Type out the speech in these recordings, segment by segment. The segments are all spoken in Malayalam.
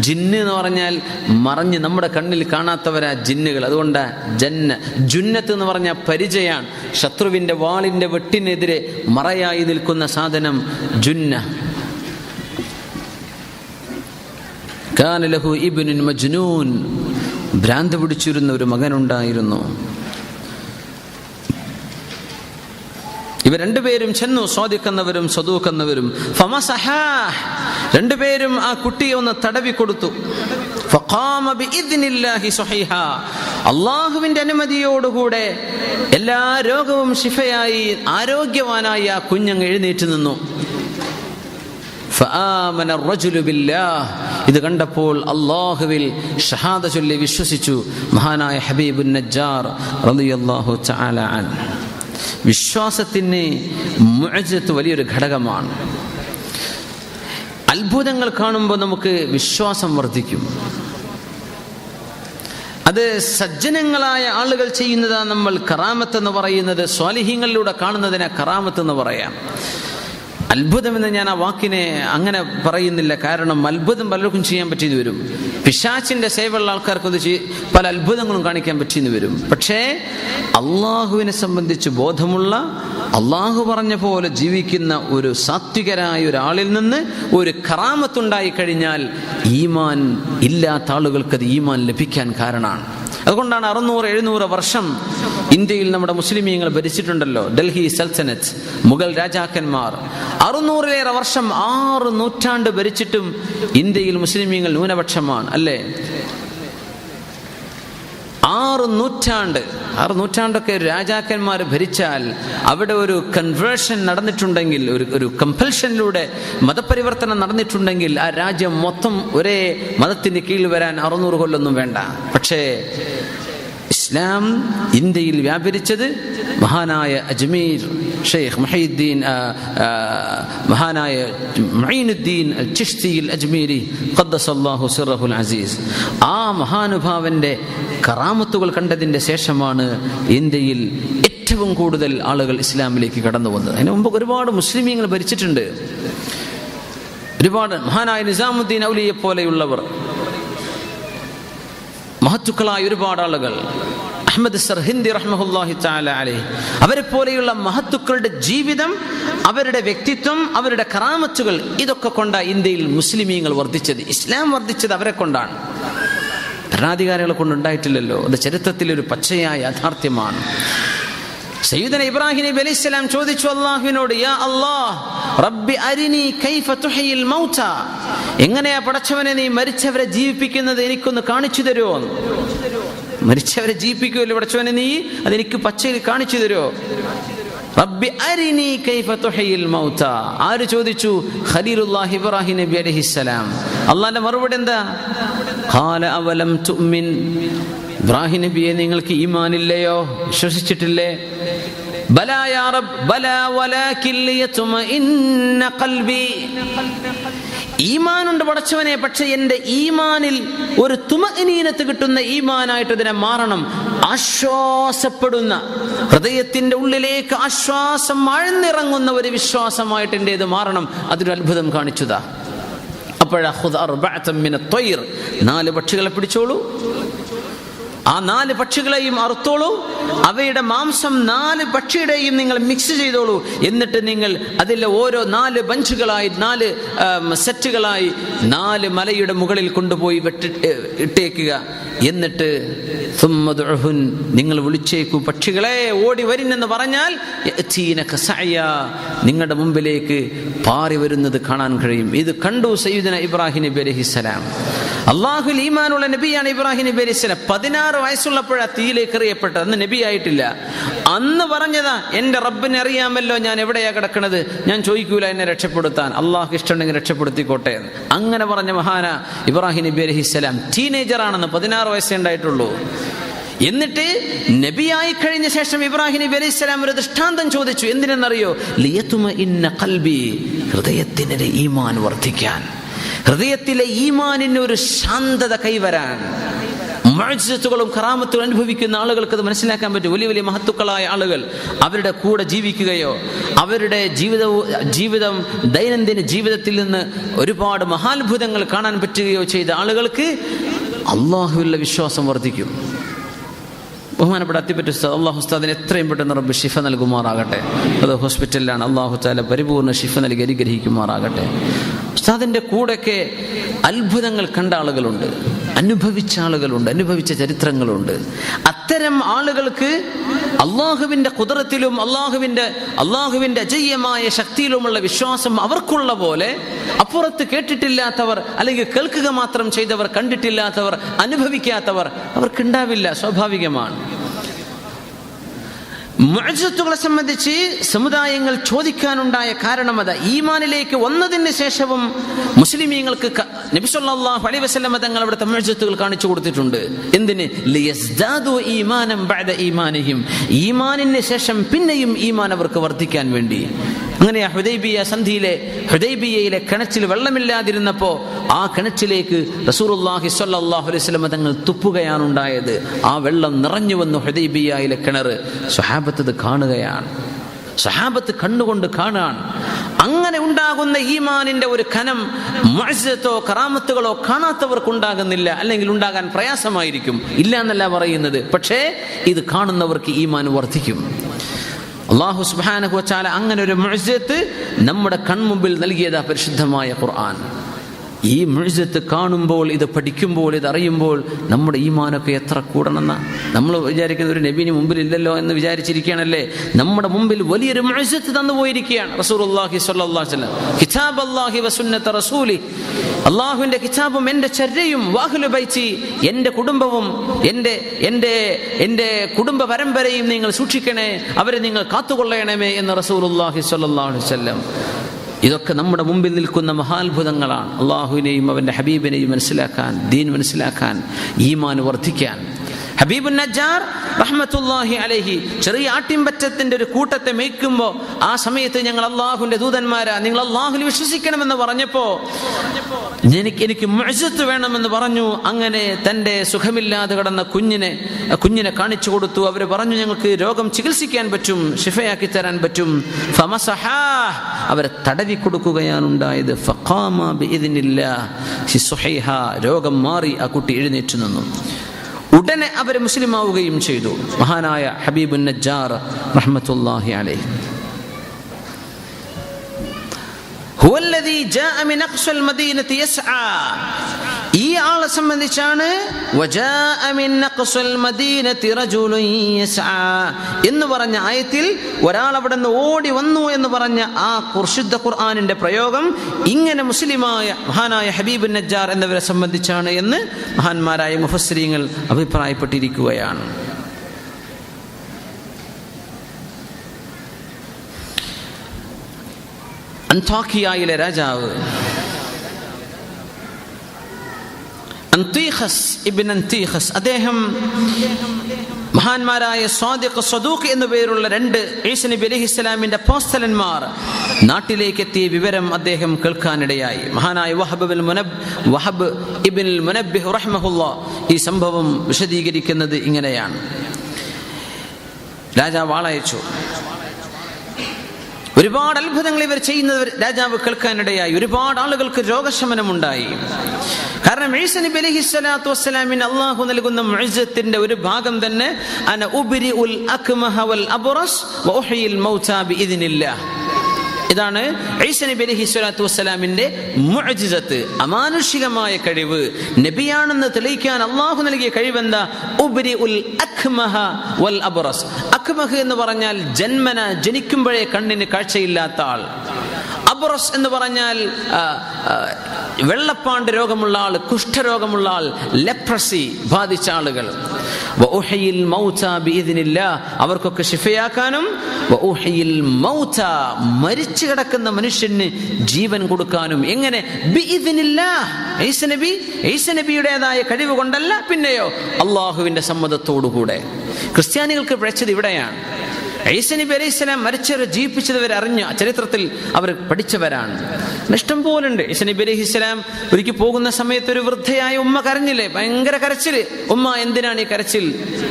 ജിന്ന് എന്ന് പറഞ്ഞാൽ മറഞ്ഞ് നമ്മുടെ കണ്ണിൽ കാണാത്തവരാ ജിന്നുകൾ. അതുകൊണ്ട് ജന്ന ജുന്നത്ത് എന്ന് പറഞ്ഞാൽ പരിചയാണ്. ശത്രുവിന്റെ വാളിന്റെ വെട്ടിനെതിരെ മറയായി നിൽക്കുന്ന സാധനം ജുന്ന. കാനലഹു ഇബിനുൻ മജ്നൂൻ ഭ്രാന്ത് പിടിച്ചിരുന്ന ഒരു മകനുണ്ടായിരുന്നു. ഇവർ രണ്ടുപേരും ചെന്നു സ്വാദിക്കുന്നവരും സ്വതൂക്കുന്നവരും. രണ്ടുപേരും ആ കുട്ടിയെ ഒന്ന് തടവി കൊടുത്തു. അള്ളാഹുവിന്റെ അനുമതിയോടുകൂടെ എല്ലാ രോഗവും ശിഫയായി ആരോഗ്യവാനായി ആ കുഞ്ഞങ്ങ് എഴുന്നേറ്റ് നിന്നു. ഇത് കണ്ടപ്പോൾ അള്ളാഹുവിൽ ഷഹാദ ചൊല്ലി വിശ്വസിച്ചു. മഹാനായ ഹബീബുൻ നജ്ജാർ റളിയല്ലാഹു തആല വിശ്വാസത്തിന് മുഴജത്ത് വലിയൊരു ഘടകമാണ്. അത്ഭുതങ്ങൾ കാണുമ്പോൾ നമുക്ക് വിശ്വാസം വർദ്ധിക്കും. അത് സജ്ജനങ്ങളായ ആളുകൾ ചെയ്യുന്നതാണ് നമ്മൾ കറാമത്ത് എന്ന് പറയുന്നത് സ്വാലിഹ്യങ്ങളിലൂടെ കാണുന്നതിനെ കറാമത്ത് എന്ന് പറയാം. അത്ഭുതമെന്ന് ഞാൻ ആ വാക്കിനെ അങ്ങനെ പറയുന്നില്ല. കാരണം അത്ഭുതം പലർക്കും ചെയ്യാൻ പറ്റിയെന്ന് വരും. പിശാച്ചിന്റെ സേവയുള്ള ആൾക്കാർക്ക് ഒന്ന് പല അത്ഭുതങ്ങളും കാണിക്കാൻ പറ്റിയെന്ന് വരും. പക്ഷേ അള്ളാഹുവിനെ സംബന്ധിച്ച് ബോധമുള്ള അള്ളാഹു പറഞ്ഞ പോലെ ജീവിക്കുന്ന ഒരു സാത്വികരായ ഒരാളിൽ നിന്ന് ഒരു കറാമത്തുണ്ടായി കഴിഞ്ഞാൽ ഈമാൻ ഇല്ലാത്ത ആളുകൾക്ക് അത് ഈമാൻ ലഭിക്കാൻ കാരണമാണ്. അതുകൊണ്ടാണ് അറുന്നൂറ് എഴുന്നൂറ് വർഷം ഇന്ത്യയിൽ നമ്മുടെ മുസ്ലിമീങ്ങൾ ഭരിച്ചിട്ടുണ്ടല്ലോ. ഡൽഹി സൽത്തനത്ത് മുഗൾ രാജാക്കന്മാർ. അറുന്നൂറിലേറെ വർഷം ആറ് നൂറ്റാണ്ട് ഭരിച്ചിട്ടും ഇന്ത്യയിൽ മുസ്ലിമീങ്ങൾ ന്യൂനപക്ഷമാണ് അല്ലേ? ആറ് നൂറ്റാണ്ട്. ആറ് നൂറ്റാണ്ടൊക്കെ രാജാക്കന്മാർ ഭരിച്ചാൽ അവിടെ ഒരു കൺവേർഷൻ നടന്നിട്ടുണ്ടെങ്കിൽ ഒരു ഒരു കമ്പൽഷനിലൂടെ മതപരിവർത്തനം നടന്നിട്ടുണ്ടെങ്കിൽ ആ രാജ്യം മൊത്തം ഒരേ മതത്തിന് കീഴിൽ വരാൻ അറുന്നൂറ് കൊല്ലൊന്നും വേണ്ട. പക്ഷേ ഇസ്ലാം ഇന്ത്യയിൽ വ്യാപരിച്ചത് മഹാനായ അജ്മീർ ഷെയ്ഖ് മഹീദ്ദീൻ മഹാനായ മൈനുദ്ദീൻ ചിഷ്തിയിൽ അജ്മീരി ഖദ്ദസല്ലാഹു സിറഹുൽ അസീസ്. ആ മഹാനുഭാവന്റെ കറാമത്തുകൾ കണ്ടതിന്റെ ശേഷമാണ് ഇന്ത്യയിൽ ഏറ്റവും കൂടുതൽ ആളുകൾ ഇസ്ലാമിലേക്ക് കടന്നു വന്നത്. അതിന് മുമ്പ് ഒരുപാട് മുസ്ലിമീങ്ങൾ ഭരിച്ചിട്ടുണ്ട്. ഒരുപാട് മഹാനായ നിസാമുദ്ദീൻ ഔലിയെ പോലെയുള്ളവർ മഹത്തുക്കളായ ഒരുപാട് ആളുകൾ. അഹമ്മദ് സർഹിന്ദി റഹ്മഹുല്ലാഹി താല അലേ അവരെ പോലെയുള്ള മഹത്തുക്കളുടെ ജീവിതം അവരുടെ വ്യക്തിത്വം അവരുടെ കറാമത്തുകൾ ഇതൊക്കെ കൊണ്ടാണ് ഇന്ത്യയിൽ മുസ്ലിമീങ്ങൾ വർദ്ധിച്ചത് ഇസ്ലാം വർദ്ധിച്ചത് അവരെ കൊണ്ടാണ്. ഭരണാധികാരികളെ കൊണ്ടുണ്ടായിട്ടില്ലല്ലോ അത് ചരിത്രത്തിലൊരു പച്ചയായ യാഥാർത്ഥ്യമാണ്. സയ്യിദന ഇബ്രാഹിം നബി അലൈഹി സ്വലാം ചോദിച്ചു അല്ലാഹുവിനോട് യാ അല്ലാഹ് റബ്ബി അരിനി കൈഫ തുഹയിൽ മൗത. എങ്ങനെയാ പടച്ചവനെ നീ മരിച്ചവരെ ജീവിപ്പിക്കുന്നത് എനിക്കൊന്ന് കാണിച്ചു തരുമോ മരിച്ചവരെ ജീവിപ്പിക്കുമല്ലോ പടച്ചവനെ നീ അതെനിക്ക് പച്ചയിൽ കാണിച്ചു തരുമോ റബ്ബി അരിനി കൈഫ തുഹയിൽ മൗത. ആര് ചോദിച്ചു? ഖലീലുല്ലാഹി ഇബ്രാഹിം നബി അലൈഹിസ്സലാം അള്ളാന്റെ മറുപടി എന്താ? ഖാല അവലം തുഅ്മിൻ ഇബ്രാഹിം നബിയെ നിങ്ങൾക്ക് ഈമാനില്ലയോ? വിശ്വസിച്ചിട്ടില്ലേ? ഈമാനുണ്ട് പടച്ചവനെ പക്ഷെ എന്റെ ഈമാനിൽ ഒരു തുമനീനത്ത് കിട്ടുന്ന ഈമാനായിട്ട് ഇതിനെ മാറണം. ആശ്വാസപ്പെടുന്ന ഹൃദയത്തിന്റെ ഉള്ളിലേക്ക് ആശ്വാസം ആഴ്ന്നിറങ്ങുന്ന ഒരു വിശ്വാസമായിട്ട് എന്റെ ഇത് മാറണം. അതൊരു അത്ഭുതം കാണിച്ചതാ. അപ്പോഴാ നാല് പക്ഷികളെ പിടിച്ചോളൂ. ആ നാല് പക്ഷികളെയും അറുത്തോളൂ. അവയുടെ മാംസം നാല് പക്ഷിയുടെയും നിങ്ങൾ മിക്സ് ചെയ്തോളൂ. എന്നിട്ട് നിങ്ങൾ അതിലെ ഓരോ നാല് ബഞ്ചുകളായി നാല് സെറ്റുകളായി നാല് മലയുടെ മുകളിൽ കൊണ്ടുപോയി വെട്ടി ഇട്ടേക്കുക. എന്നിട്ട് നിങ്ങൾ വിളിച്ചേക്കൂ. പക്ഷികളെ ഓടി വരുന്നെന്ന് പറഞ്ഞാൽ നിങ്ങളുടെ മുമ്പിലേക്ക് പാറി വരുന്നത് കാണാൻ കഴിയും. ഇത് കണ്ടു സയ്യിദന ഇബ്രാഹിം നബി അലഹിസ്സലാം അള്ളാഹുൽ ഈമാനുള്ള നബിയാണ് ഇബ്രാഹിം നബി അലൈഹിസ്സലാം പതിനാറ് വയസ്സുള്ളപ്പോഴാ തീയിലേക്ക് എറിയപ്പെട്ടത് അന്ന് നബി ആയിട്ടില്ല. അന്ന് പറഞ്ഞതാ എന്റെ റബ്ബിനെ അറിയാമല്ലോ ഞാൻ എവിടെയാ കിടക്കണത്? ഞാൻ ചോദിക്കൂല എന്നെ രക്ഷപ്പെടുത്താൻ. അള്ളാഹു ഇഷ്ടമുണ്ടെങ്കിൽ രക്ഷപ്പെടുത്തിക്കോട്ടെ എന്ന്. അങ്ങനെ പറഞ്ഞ മഹാന ഇബ്രാഹിം നബി അലഹിസ്സലാം ടീനേജർ ആണെന്ന് പതിനാറ് വയസ്സേ ഉണ്ടായിട്ടുള്ളൂ. എന്നിട്ട് നബിയായി കഴിഞ്ഞ ശേഷം ഇബ്രാഹിം നബി അലൈഹി സ്വലാം ഒരു ദൃഷ്ടാന്തം ചോദിച്ചു. എന്തിനെന്നറിയോ? ലിയത്തുമ ഇന്ന കൽബി ഹൃദയത്തിന് ഈമാൻ വർദ്ധിക്കാൻ. ഹൃദയത്തിലെ ഈമാനിന് ഒരു ശാന്തത കൈവരാൻ മഴച്ചുകളും കറാമത്തുകളും അനുഭവിക്കുന്ന ആളുകൾക്ക് അത് മനസ്സിലാക്കാൻ പറ്റും. വലിയ വലിയ മഹത്തുക്കളായ ആളുകൾ അവരുടെ കൂടെ ജീവിക്കുകയോ അവരുടെ ജീവിതവും ജീവിതം ദൈനംദിന ജീവിതത്തിൽ നിന്ന് ഒരുപാട് മഹാത്ഭുതങ്ങൾ കാണാൻ പറ്റുകയോ ചെയ്ത ആളുകൾക്ക് അള്ളാഹുവിലുള്ള വിശ്വാസം വർദ്ധിക്കും. ബഹുമാനപ്പെട്ട അത്തിപ്പറ്റ ഉസ്താദ് അള്ളാഹു ഉസ്താദിന് എത്രയും പെട്ടെന്ന് റബ്ബ് ഷിഫ നൽകുമാറാകട്ടെ. അത് ഹോസ്പിറ്റലിലാണ് അള്ളാഹു താല പരിപൂർണ ഷിഫ നൽകി അനുഗ്രഹിക്കുമാറാകട്ടെ. ഉസ്താദിന്റെ കൂടെയൊക്കെ അത്ഭുതങ്ങൾ കണ്ട ആളുകളുണ്ട് അനുഭവിച്ച ആളുകളുണ്ട് അനുഭവിച്ച ചരിത്രങ്ങളുണ്ട്. അത്തരം ആളുകൾക്ക് അള്ളാഹുവിന്റെ കുതിരത്തിലും അള്ളാഹുവിന്റെ അള്ളാഹുവിന്റെ അജയ്യമായ ശക്തിയിലുമുള്ള വിശ്വാസം അവർക്കുള്ള പോലെ അപ്പുറത്ത് കേട്ടിട്ടില്ലാത്തവർ അല്ലെങ്കിൽ കേൾക്കുക മാത്രം ചെയ്തവർ കണ്ടിട്ടില്ലാത്തവർ അനുഭവിക്കാത്തവർ അവർക്കുണ്ടാവില്ല സ്വാഭാവികമാണ്. മുഅ്ജിസത്തുകളെ സംബന്ധിച്ച് സമുദായങ്ങൾ ചോദിക്കാനുണ്ടായ കാരണം അത്. ഈമാനിലേക്ക് വന്നതിന് ശേഷവും മുസ്ലിമീങ്ങൾക്ക് ക- നബി സല്ലല്ലാഹു അലൈഹി വസല്ലമ തങ്ങൾ അവിടുത്തെ മുഅ്ജിസത്തുകൾ കാണിച്ചു കൊടുത്തിട്ടുണ്ട്. എന്തിന്? ഈമാനം ഈമാനിന് ശേഷം പിന്നെയും ഈമാൻ അവർക്ക് വർദ്ധിക്കാൻ വേണ്ടി. അങ്ങനെ ഹുദൈബിയ സന്ധിയിലെ ഹുദൈബിയയിലെ കിണച്ചിൽ വെള്ളമില്ലാതിരുന്നപ്പോൾ ആ കിണച്ചിലേക്ക് റസൂറുല്ലാഹി സ്വല്ലല്ലാഹു അലൈഹി തങ്ങൾ തുപ്പുകയാണ് ഉണ്ടായത്. ആ വെള്ളം നിറഞ്ഞു വന്നു ഹുദൈബിയയിലെ കിണർ സ്വഹാബത്ത് കാണുകയാണ്. സഹാബത്ത് കണ്ണുകൊണ്ട് കാണാൻ അങ്ങനെ ഉണ്ടാകുന്ന ഈമാനിന്റെ ഒരു കനം മത്സ്യത്തോ കറാമത്തുകളോ കാണാത്തവർക്ക് ഉണ്ടാകുന്നില്ല അല്ലെങ്കിൽ ഉണ്ടാകാൻ പ്രയാസമായിരിക്കും. ഇല്ല എന്നല്ല പറയുന്നത്. പക്ഷേ ഇത് കാണുന്നവർക്ക് ഈമാൻ വർദ്ധിക്കും. അള്ളാഹു സുബാന വച്ചാല അങ്ങനെ ഒരു മുഴുസത്ത് നമ്മുടെ കൺമുമ്പിൽ നൽകിയതാ പരിശുദ്ധമായ ഖുർആൻ. ഈ മുഴുസത്ത് കാണുമ്പോൾ ഇത് പഠിക്കുമ്പോൾ ഇത് അറിയുമ്പോൾ നമ്മുടെ ഈമാനൊക്കെ എത്ര കൂടണമെന്ന? നമ്മൾ വിചാരിക്കുന്ന ഒരു നബീന് മുമ്പിൽ ഇല്ലല്ലോ എന്ന് വിചാരിച്ചിരിക്കുകയാണല്ലേ? നമ്മുടെ മുമ്പിൽ വലിയൊരു മുഴുസത്ത് തന്നു പോയിരിക്കുകയാണ് റസൂലുള്ളാഹി അള്ളാഹി വസല്ലം. കിതാബ് അള്ളാഹി വസുന്നത്ത് റസൂലി. അള്ളാഹുവിന്റെ കിതാബും എന്റെ ചര്യയും വാഹുലു ബൈച്ചി എന്റെ കുടുംബവും എന്റെ എന്റെ എന്റെ കുടുംബ പരമ്പരയും നിങ്ങൾ സൂക്ഷിക്കണേ അവരെ നിങ്ങൾ കാത്തുകൊള്ളണമേ എന്ന് റസൂലുള്ളാഹി അള്ളാഹി വസല്ലം ഇതൊക്കെ നമ്മുടെ മുമ്പിൽ നിൽക്കുന്ന മഹാത്ഭുതങ്ങളാണ്. അള്ളാഹുവിനെയും അവന്റെ ഹബീബിനെയും മനസ്സിലാക്കാൻ ദീൻ മനസ്സിലാക്കാൻ ഈമാൻ വർദ്ധിക്കാൻ. ഹബീബുൻ നജാർ റഹ്മത്തുല്ലാഹി അലഹി ചെറിയ ആട്ടിൻപറ്റത്തിന്റെ ഒരു കൂട്ടത്തെ മേയ്ക്കുമ്പോൾ ആ സമയത്ത് ഞങ്ങൾ അള്ളാഹുവിന്റെ ദൂതന്മാരാ. നിങ്ങൾ അള്ളാഹുൽ വിശ്വസിക്കണമെന്ന് പറഞ്ഞപ്പോ എനിക്ക് എനിക്ക് മഴത്ത് വേണമെന്ന് പറഞ്ഞു. അങ്ങനെ തന്റെ സുഖമില്ലാതെ കിടന്ന കുഞ്ഞിനെ കുഞ്ഞിനെ കാണിച്ചു കൊടുത്തു. അവർ പറഞ്ഞു ഞങ്ങൾക്ക് രോഗം ചികിത്സിക്കാൻ പറ്റും ഷിഫയാക്കി തരാൻ പറ്റും. അവരെ തടവി കൊടുക്കുകയാണ് ഉണ്ടായത് രോഗം മാറി ആ കുട്ടി എഴുന്നേറ്റ് നിന്നു. ഉടനെ അവർ മുസ്ലിമാവുകയും ചെയ്തു മഹാനായ ഹബീബുൻ നജ്ജാർ റഹ്മത്തുല്ലാഹി അലൈഹി هو الذي جاء من أقصى المدينة يسعى ആളെ സംബന്ധിച്ചാണ് എന്ന് പറഞ്ഞ ആയത്തിൽ ഒരാൾ അവിടെ നിന്ന് ഓടി വന്നു എന്ന് പറഞ്ഞ ആ കുർശുദ്ധ ഖുർആാനിന്റെ പ്രയോഗം ഇങ്ങനെ മുസ്ലിമായ മഹാനായ ഹബീബ് നജ്ജാർ എന്നിവരെ സംബന്ധിച്ചാണ് എന്ന് മഹാന്മാരായ മുഫസ്രീങ്ങൾ അഭിപ്രായപ്പെട്ടിരിക്കുകയാണ്. അന്താഖിയായിലെ രാജാവ് അന്തീഖസ് ഇബിൻ അന്തീഖസ് അദ്ദേഹം മഹാന്മാരായ സ്വാദിഖ് സ്വദൂഖ് എന്നു പേരുള്ള രണ്ട് ഈസ നബി അലൈഹി ഇസ്ലാമിന്റെ പോസ്റ്റലന്മാർ നാട്ടിലേക്ക് എത്തിയ വിവരം അദ്ദേഹം കേൾക്കാനിടയായി. മഹാനായ വഹബ് മുനബ് വഹബ് ഇബിൻ മുനബ് റഹ്മഹുല്ല ഈ സംഭവം വിശദീകരിക്കുന്നത് ഇങ്ങനെയാണ്. രാജാവ് ആളയച്ചു ഒരുപാട് അത്ഭുതങ്ങൾ ഇവർ ചെയ്യുന്നത് രാജാവ് കേൾക്കാനിടയായി. ഒരുപാട് ആളുകൾക്ക് രോഗശമനം ഉണ്ടായി കാരണം നബി അലൈഹി സ്വലാത്തു വസ്സലാമിന് അള്ളാഹു നൽകുന്ന മുഅ്ജിസത്തിന്റെ ഒരു ഭാഗം തന്നെ അന ഉബിരി ഉൽ അക്മഹ വൽ അബുറസ് വ ഉഹയിൽ മൗതാ ബിഇദ്നില്ലാഹ്. ഇതാണ് ഈസ നബി അലൈഹി സ്വലാത്തു വസ്സലാമിന്റെ മുഅ്ജിസത്ത് അമാനുഷികമായ കഴിവ്. നബിയാണെന്ന് തെളിയിക്കാൻ അള്ളാഹു നൽകിയ കഴിവെന്താ? ഉബരി ഉൽ അഖ്മഹ വൽ അബറസ്. അഖ്മഹ് എന്ന് പറഞ്ഞാൽ ജന്മന ജനിക്കുമ്പോഴേ കണ്ണിന് കാഴ്ചയില്ലാത്ത ആൾ. അബറസ് എന്ന് പറഞ്ഞാൽ വെള്ളപ്പാണ്ട് രോഗമുള്ള ആൾ കുഷ്ഠരോഗമുള്ള ആൾ ലെപ്രസി ബാധിച്ച ആളുകൾ. അവർക്കൊക്കെ മൗത മരിച്ചു കിടക്കുന്ന മനുഷ്യന് ജീവൻ കൊടുക്കാനും. എങ്ങനെ? നബി നബിയുടേതായ കഴിവ് കൊണ്ടല്ല പിന്നെയോ അള്ളാഹുവിന്റെ സമ്മതത്തോടുകൂടെ. ക്രിസ്ത്യാനികൾക്ക് പിഴച്ചത് ഇവിടെയാണ്. ഈസ നബി അലൈഹി സ്വലാം മരിച്ചവർ ജീവിപ്പിച്ചവർ അറിഞ്ഞ ചരിത്രത്തിൽ അവർ പഠിച്ചവരാണ്. ഇഷ്ടം പോലുണ്ട്. ഈസ നബി അലൈഹി സ്വലാം ഒരിക്കൽ പോകുന്ന സമയത്ത് ഒരു വൃദ്ധയായ ഉമ്മ കരഞ്ഞില്ലേ? ഭയങ്കര കരച്ചിൽ ഉമ്മ എന്തിനാണ് ഈ കരച്ചിൽ?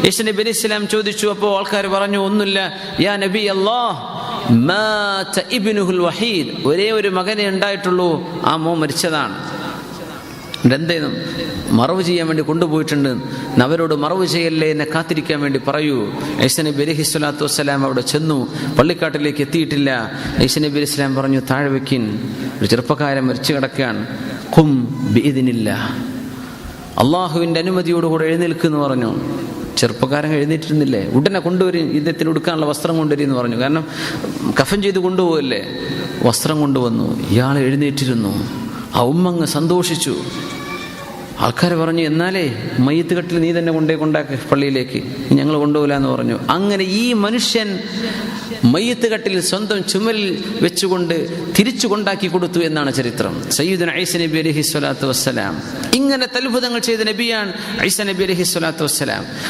ഈസ നബി അലൈഹി സ്വലാം ചോദിച്ചു അപ്പോൾ ആൾക്കാർ പറഞ്ഞു ഒന്നുമില്ല. യാ നബി വഹീദ്. ഒരേ ഒരു മകനെ ഉണ്ടായിട്ടുള്ളൂ. ആ മോ മരിച്ചതാണ്. എന്തേനും മറവ് ചെയ്യാൻ വേണ്ടി കൊണ്ടുപോയിട്ടുണ്ട്. അവരോട് മറവ് ചെയ്യല്ലേ എന്നെ കാത്തിരിക്കാൻ വേണ്ടി പറയൂ. ഐസനബി അലഹി സ്വലാത്തു വസ്സലാം അവിടെ ചെന്നു. പള്ളിക്കാട്ടിലേക്ക് എത്തിയിട്ടില്ല. ഐസനബി അലി ഇസ്ലാം പറഞ്ഞു താഴെ വെക്കിൻ. ഒരു ചെറുപ്പക്കാരൻ മരിച്ചു കിടക്കുകയാണ്. കും ബീദിനില്ല അള്ളാഹുവിന്റെ അനുമതിയോടുകൂടെ എഴുന്നേൽക്കുമെന്ന് പറഞ്ഞു. ചെറുപ്പക്കാരൻ എഴുന്നേറ്റിരുന്നില്ലേ? ഉടനെ കൊണ്ടുവരും ഇദ്ദേഹത്തിന് ഉടുക്കാനുള്ള വസ്ത്രം കൊണ്ടുവരും എന്ന് പറഞ്ഞു. കാരണം കഫൻ ചെയ്ത് കൊണ്ടുപോകല്ലേ വസ്ത്രം കൊണ്ടുവന്നു. ഇയാൾ എഴുന്നേറ്റിരുന്നു. ആ ഉമ്മങ്ങ് സന്തോഷിച്ചു. ആൾക്കാർ പറഞ്ഞു എന്നാലേ മയ്യത്ത് കെട്ടിൽ നീ തന്നെ കൊണ്ടേ കൊണ്ടാക്ക് പള്ളിയിലേക്ക്. ഞങ്ങൾ കൊണ്ടുപോകില്ല എന്ന് പറഞ്ഞു. അങ്ങനെ ഈ മനുഷ്യൻ മയ്യത്ത് കെട്ടിൽ സ്വന്തം ചുമലിൽ വെച്ചുകൊണ്ട് തിരിച്ചു കൊണ്ടാക്കി കൊടുത്തു എന്നാണ് ചരിത്രം. സയ്യിദ് ഐസ നബി അലഹി സ്വലാത്തു വസ്സലാം. ഇങ്ങനെ തൽഭുതങ്ങൾ ചെയ്ത നബിയാണ് ഐസ നബി അലഹി സ്വലാത്തു വസ്സലാം.